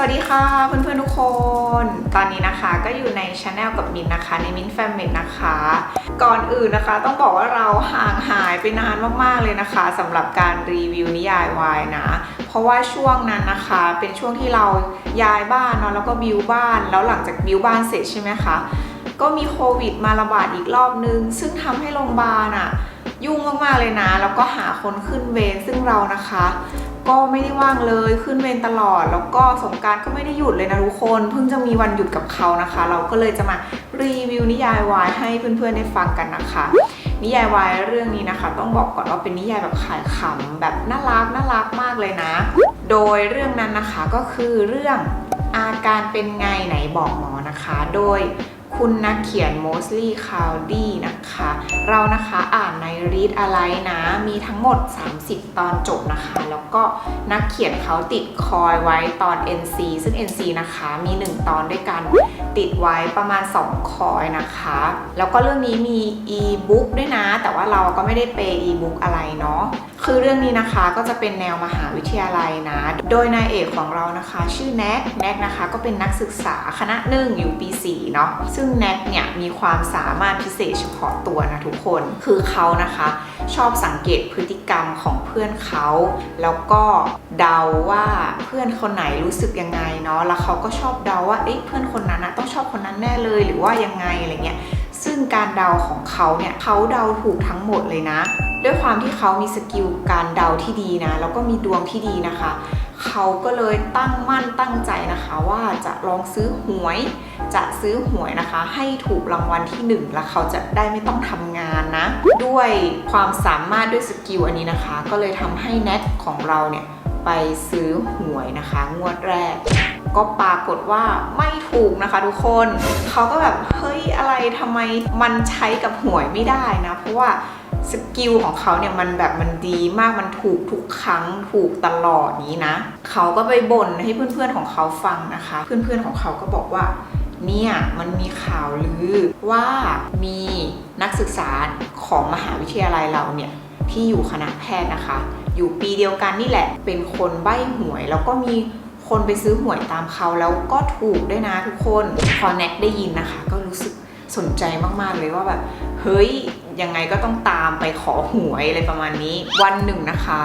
วัสดีค่ะเพื่อนๆทุกคน ตอนนี้นะคะก็อยู่ในช anel กับมินนะคะในมินแฟมเมดนะคะ ก่อนอื่นนะคะต้องบอกว่าเราห่างหายไปนานมากๆเลยนะคะสำหรับการรีวิวนิยายวายนะ เพราะว่าช่วงนั้นนะคะเป็นช่วงที่เราย้ายบ้านเนาะแล้วก็บิวบ้าน แล้วหลังจากบิวบ้านเสร็จใช่ไหมคะก็มีโควิดมาระบาดอีกรอบนึง ซึ่งทำให้โรงพยาบาลอะยุ่งมากๆเลยนะ แล้วก็หาคนขึ้นเวรซึ่งเรานะคะ ก็ไม่ได้ว่างเลยขึ้นเวรตลอด แล้วก็สงการก็ไม่ได้หยุดเลยนะทุกคนเพิ่งจะมีวันหยุดกับเขานะคะ เราก็เลยจะมารีวิวนิยายวายให้เพื่อนๆได้ฟังกันนะคะ นิยายวายเรื่องนี้นะคะ ต้องบอกก่อนว่าเป็นนิยายแบบขายขำแบบน่ารักน่ารักมากเลยนะ โดยเรื่องนั้นนะคะก็คือเรื่องอาการเป็นไงไหนบอกหมอนะคะ โดย คุณนักเขียนโมสลีย์คาวดี้นะคะ เรานะคะอ่านใน Read อะไรนะ มีทั้งหมด 30 ตอนจบนะคะ แล้วก็นักเขียนเขาติดคอยไว้ตอน NC ซึ่ง NC นะคะมี 1 ตอนด้วยกันติดไว้ประมาณ 2 คอยนะคะ แล้วก็เรื่องนี้มี e-book ด้วยนะ แต่ว่าเราก็ไม่ได้เปย์ e-book อะไรเนาะ คือเรื่องนี้นะคะก็จะเป็นแนวมหาวิทยาลัยนะ โดยนายเอกของเรานะคะ ชื่อแน็กแน็กนะคะก็เป็นนักศึกษาคณะหนึ่งอยู่ปี4เนาะซึ่งแน็กเนี่ยมีความสามารถพิเศษเฉพาะตัวนะทุกคน คือเขานะคะ ชอบสังเกตพฤติกรรมของเพื่อนเขา แล้วก็เดาว่าเพื่อนคนไหนรู้สึกยังไงเนาะแล้วเขาก็ชอบเดาว่าเอ๊ะเพื่อนคนนั้นนะต้องชอบคนนั้นแน่เลยหรือว่ายังไงอะไรเงี้ยซึ่งการเดาของเขาเนี่ยเขาเดาถูกทั้งหมดเลยนะ ด้วยความที่เขามีสกิลการเดาที่ดีนะ แล้วก็มีดวงที่ดีนะคะ เขาก็เลยตั้งมั่นตั้งใจนะคะว่าจะลองซื้อหวย จะซื้อหวยนะคะ ให้ถูกรางวัลที่หนึ่งแล้วเขาจะได้ไม่ต้องทำงานนะ ด้วยความสามารถด้วยสกิลอันนี้นะคะ ก็เลยทำให้แน็กของเราเนี่ยไปซื้อหวยนะคะ งวดแรก ก็ปรากฏว่าไม่ถูกนะคะทุกคนเขาก็แบบเฮ้ยอะไรทำไมมันใช้กับหวยไม่ได้นะ เพราะว่าสกิลของเขาเนี่ยมันแบบมันดีมากมันถูกทุกครั้งถูกตลอดนี้นะเขาก็ไปบ่นให้เพื่อนๆของเขาฟังนะคะ เพื่อนๆของเขาก็บอกว่าเนี่ยมันมีข่าวลือว่ามีนักศึกษาของมหาวิทยาลัยเราเนี่ยที่อยู่คณะแพทย์นะคะ อยู่ปีเดียวกันนี่แหละเป็นคนใบ้หวย แล้วก็มี คนไปซื้อหวยตามเขาแล้วก็ถูกด้วยนะทุกคนพอแน็กได้ยินนะคะ ก็รู้สึกสนใจมากๆเลยว่าแบบเฮ้ยยังไงก็ต้องตามไปขอหวยอะไรประมาณนี้ วันหนึ่งนะคะ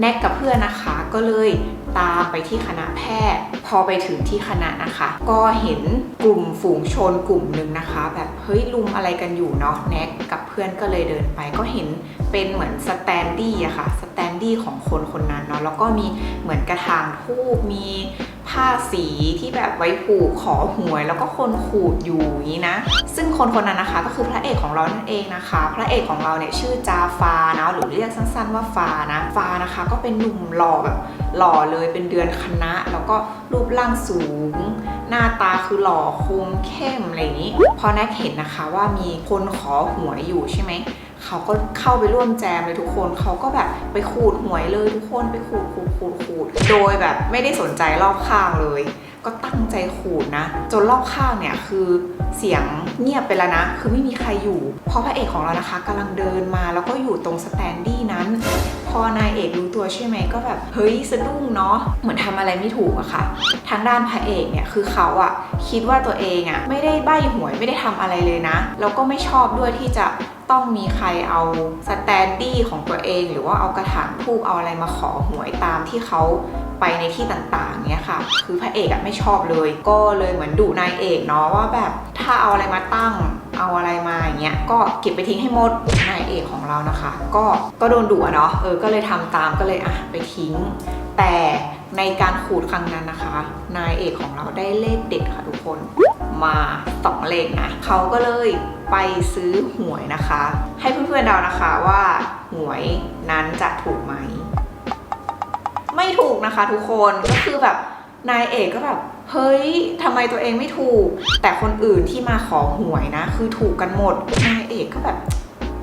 แน็กกับเพื่อนนะคะก็เลยตามไปที่คณะแพทย์ พอไปถึงที่คณะนะคะ ก็เห็นกลุ่มฝูงชนกลุ่มหนึ่งนะคะ แบบเฮ้ยลุมอะไรกันอยู่เนาะแน็กกับเพื่อนก็เลยเดินไปก็เห็น เป็นเหมือนสแตนดี้อะค่ะสแตนดี้ของคนคนนั้นเนาะแล้วก็มีเหมือนกระถางทูบมีผ้าสีที่แบบไว้ผูกขอหวย แล้วก็คนขูดอยู่อย่างนี้นะ ซึ่งคนคนนั้นนะคะก็คือพระเอกของเรานั่นเองนะคะ พระเอกของเราเนี่ยชื่อจาฟานะหรือเรียกสั้นๆว่าฟานะฟานะคะ ก็เป็นหนุ่มหล่อแบบหล่อเลยเป็นเดือนคณะ แล้วก็รูปร่างสูง หน้าตาคือหล่อคมเข้มอะไรอย่างนี้ พอแน็กเห็นนะคะว่ามีคนขอหวยอยู่ใช่ไหมเขาก็เข้าไปร่วมแจมเลยทุกคน เขาก็แบบไปขูดหวยเลยทุกคนไปขูดขูดขูดขูด โดยแบบไม่ได้สนใจรอบข้างเลย ก็ตั้งใจขูดนะ จนรอบข้างเนี่ยคือเสียงเงียบไปแล้วนะ คือไม่มีใครอยู่พอพระเอกของเรานะคะกำลังเดินมาแล้วก็อยู่ตรงสแตนดี้นั้น พอนายเอกรู้ตัวใช่ไหมก็แบบเฮ้ยสะดุ้งเนาะเหมือนทำอะไรไม่ถูกอะค่ะ ทางด้านพระเอกเนี่ยคือเขาอะคิดว่าตัวเองอะไม่ได้ใบ้หวยไม่ได้ทำอะไรเลยนะแล้วก็ไม่ชอบด้วยที่จะ ต้องมีใครเอาสแตนดี้ของตัวเอง หรือว่าเอากระถางทูบเอาอะไรมาขอหวยตามที่เขาไปในที่ต่างๆเนี่ยค่ะ คือพระเอกอะไม่ชอบเลย ก็เลยเหมือนดุนายเอกเนาะว่าแบบถ้าเอาอะไรมาตั้งเอาอะไรมาอย่างเงี้ยก็เก็บไปทิ้งให้หมดนายเอกของเรานะคะ ก็ก็โดนดุเนาะเออก็เลยทำตามก็เลยอะไปทิ้ง แต่ในการขูดครั้งนั้นนะคะ นายเอกของเราได้เลขเด็ดค่ะทุกคนมาสองเลขนะเขาก็เลย ไปซื้อหวยนะคะ ให้เพื่อนๆเดานะคะว่าหวยนั้นจะถูกไหม ไม่ถูกนะคะทุกคนก็คือแบบนายเอกก็แบบเฮ้ยทำไมตัวเองไม่ถูก แต่คนอื่นที่มาขอหวยนะ คือถูกกันหมดนายเอกก็แบบ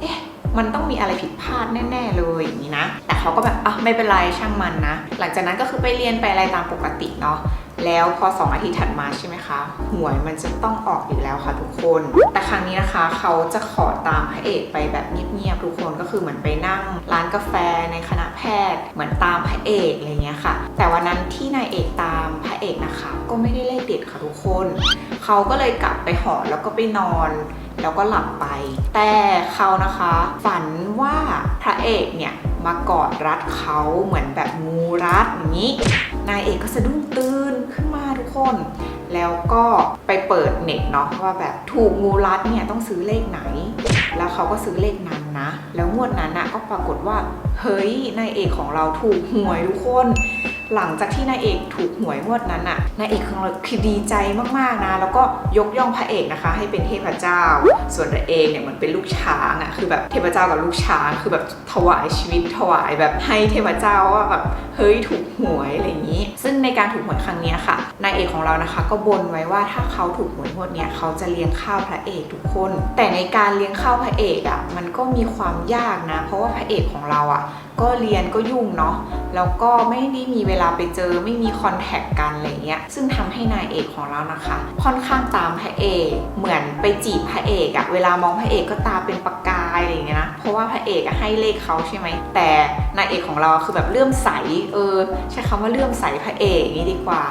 เอ๊ะมันต้องมีอะไรผิดพลาดแน่ ๆ เลยอย่างนี้นะ แต่เขาก็แบบอะไม่เป็นไรช่างมันนะ หลังจากนั้นก็คือไปเรียนไปอะไรตามปกติเนาะ แล้วพอสองอาทิตย์ถัดมาใช่ไหมคะ หวยมันจะต้องออกอีกแล้วค่ะทุกคน แต่ครั้งนี้นะคะเขาจะขอตามพระเอกไปแบบเงียบๆทุกคนก็คือเหมือนไปนั่งร้านกาแฟในคณะแพทย์ เหมือนตามพระเอกอะไรเงี้ยค่ะ แต่วันนั้นที่นายเอกตามพระเอกนะคะ ก็ไม่ได้เลขเด็ดค่ะทุกคนเขาก็เลยกลับไปหอแล้วก็ไปนอนแล้วก็หลับไป แต่เขานะคะ ฝันว่าพระเอกเนี่ยมากอดรัดเขาเหมือนแบบงูรัดอย่างนี้ นายเอกก็สะดุ้งตื่น ขึ้นมาทุกคน แล้วก็ไปเปิดเน็ตเนาะว่าแบบถูกงูรัดเนี่ยต้องซื้อเลขไหน แล้วเขาก็ซื้อเลขนั้นนะ แล้วงวดนั้นน่ะก็ปรากฏว่า เฮ้ยนายเอกของเราถูกหวยทุกคน หลังจากที่นายเอกถูกหวยงวดนั้นน่ะนายเอกของเราคือดีใจมากๆนะ แล้วก็ยกย่องพระเอกนะคะ ให้เป็นเทพเจ้า ส่วนตัวเองเนี่ยมันเป็นลูกช้างอะคือแบบเทพเจ้ากับลูกช้างคือแบบถวายชีวิตถวายแบบให้เทพเจ้าว่าแบบเฮ้ยถูกหวยอะไรอย่างนี้ ซึ่งในการถูกหวยครั้งเนี้ยค่ะนายเอกของเรานะคะก็บนไว้ว่าถ้าเขาถูกหวยงวดเนี้ยเขาจะเลี้ยงข้าวพระเอกทุกคน แต่ในการเลี้ยงข้าวพระเอกอะมันก็มีความยากนะ เพราะว่าพระเอกของเราอะก็เรียนก็ยุ่งเนาะแล้วก็ไม่ได้มีเวลาไปเจอไม่มีคอนแทคกันอะไรเงี้ยซึ่งทำให้นายเอกของเรานะคะ ค่อนข้างตามพระเอก เหมือนไปจีบพระเอกอะเวลามองพระเอกก็ตาเป็นประกา ยอะไรเงี้ยนะ เพราะว่าพระเอกอะให้เลขเขาใช่ไหม แต่นายเอกของเราคือแบบเลื่อมใส เออ ใช้คำว่าเลื่อมใสพระเอกงนี้ดีกว่า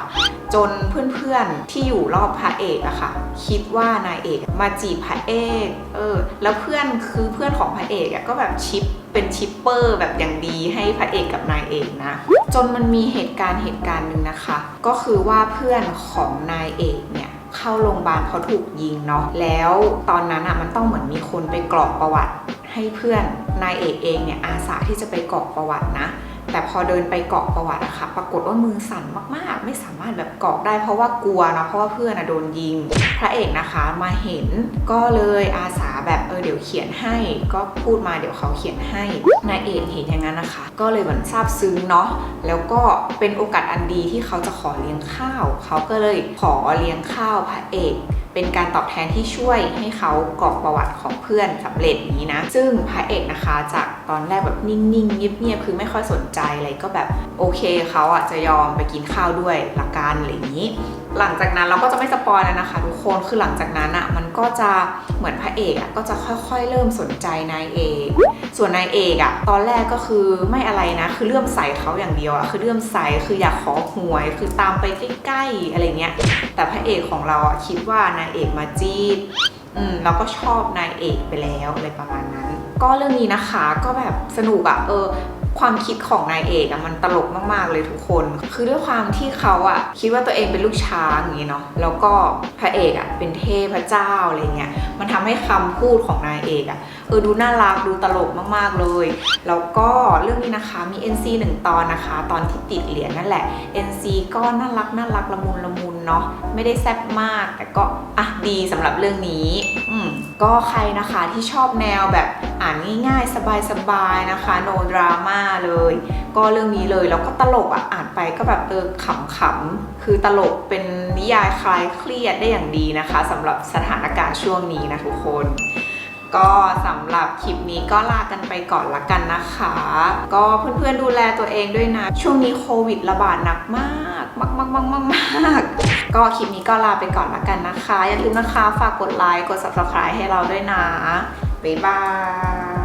จนเพื่อนๆที่อยู่รอบพระเอกอะค่ะ คิดว่านายเอกมาจีบพระเอก เออ แล้วเพื่อนคือเพื่อนของพระเอกอะก็แบบชิปเป็นชิปเปอร์แบบอย่างดีให้พระเอกกับนายเอกนะ จนมันมีเหตุการณ์เหตุการณ์หนึ่งนะคะ ก็คือว่าเพื่อนของนายเอกเนี่ย เข้าโรงพยาบาลเขาถูกยิงเนาะแล้วตอนนั้นอะมันต้องเหมือนมีคนไปกรอกประวัติให้เพื่อนนายเอกเองเนี่ยอาสาที่จะไปกรอกประวัตินะ แต่พอเดินไปเกรอกประวัติอะค่ะ ปรากฏว่ามือสั่นมากๆ ไม่สามารถแบบเกรอกได้เพราะว่ากลัวนะเพราะว่าเพื่อนอะโดนยิง พระเอกนะคะมาเห็นก็เลยอาสาแบบเออเดี๋ยวเขียนให้ ก็พูดมาเดี๋ยวเขาเขียนให้นายเอกเห็นอย่างนั้นนะคะ ก็เลยเหมือนซาบซึ้งเนาะแล้วก็เป็นโอกาสอันดีที่เขาจะขอเลี้ยงข้าว เขาก็เลยขอเลี้ยงข้าวพระเอก เป็นการตอบแทนที่ช่วยให้เขากรอกประวัติของเพื่อนสำเร็จนี้นะ ซึ่งพระเอกนะคะจากตอนแรกแบบนิ่งๆเงียบๆคือไม่ค่อยสนใจอะไรก็แบบโอเคเขาอะจะยอมไปกินข้าวด้วยหละกันอะไรอย่างนี้ หลังจากนั้นเราก็จะไม่สปอยแล้วนะคะทุกคนคือหลังจากนั้นอะมันก็จะเหมือนพระเอกอะก็จะค่อยๆ เริ่มสนใจนายเอกส่วนนายเอกอะตอนแรกก็คือไม่อะไรนะ คือเลื่อมใสเขาอย่างเดียวอะคือเลื่อมใสคืออยากขอหวย คือตามไปใกล้ๆอะไรเงี้ยแต่พระเอกของเราอะคิดว่านายเอกมาจีบอืมเราก็ชอบนายเอกไปแล้วอะไรประมาณนั้น ก็เรื่องนี้นะคะก็แบบสนุกอะเออ ความคิดของนายเอกอะมันตลกมากๆเลยทุกคน คือด้วยความที่เขาอะคิดว่าตัวเองเป็นลูกช้างอย่างนี้เนาะแล้วก็พระเอกอะเป็นเทพเจ้าอะไรเงี้ยมันทำให้คำพูดของนายเอกอะ ออดูน่ารักดูตลกมากๆเลย แล้วก็เรื่องนี้นะคะมี NC หนึ่งตอนนะคะ ตอนที่ติดเหรียญนั่นแหละ NC ก็น่ารักน่ารักละมุนละมุนเนาะไม่ได้แซ่บมาก แต่ก็อะดีสำหรับเรื่องนี้อืมก็ใครนะคะที่ชอบแนวแบบอ่านง่ายๆ สบายๆนะคะโนดราม่าเลย ก็เรื่องนี้เลยแล้วก็ตลกอะอ่านไปก็แบบเออขำๆคือตลกเป็นนิยายคลายเครียดได้อย่างดีนะคะสำหรับสถานการณ์ช่วงนี้นะทุกคน ก็สำหรับคลิปนี้ก็ลากันไปก่อนละกันนะคะ ก็เพื่อนๆดูแลตัวเองด้วยนะ ช่วงนี้โควิดระบาดหนักมากมากมากมากมากมากก็คลิปนี้ก็ลาไปก่อนละกันนะคะ อย่าลืมนะคะฝากกดไลค์กด subscribe ให้เราด้วยนะบ๊ายบาย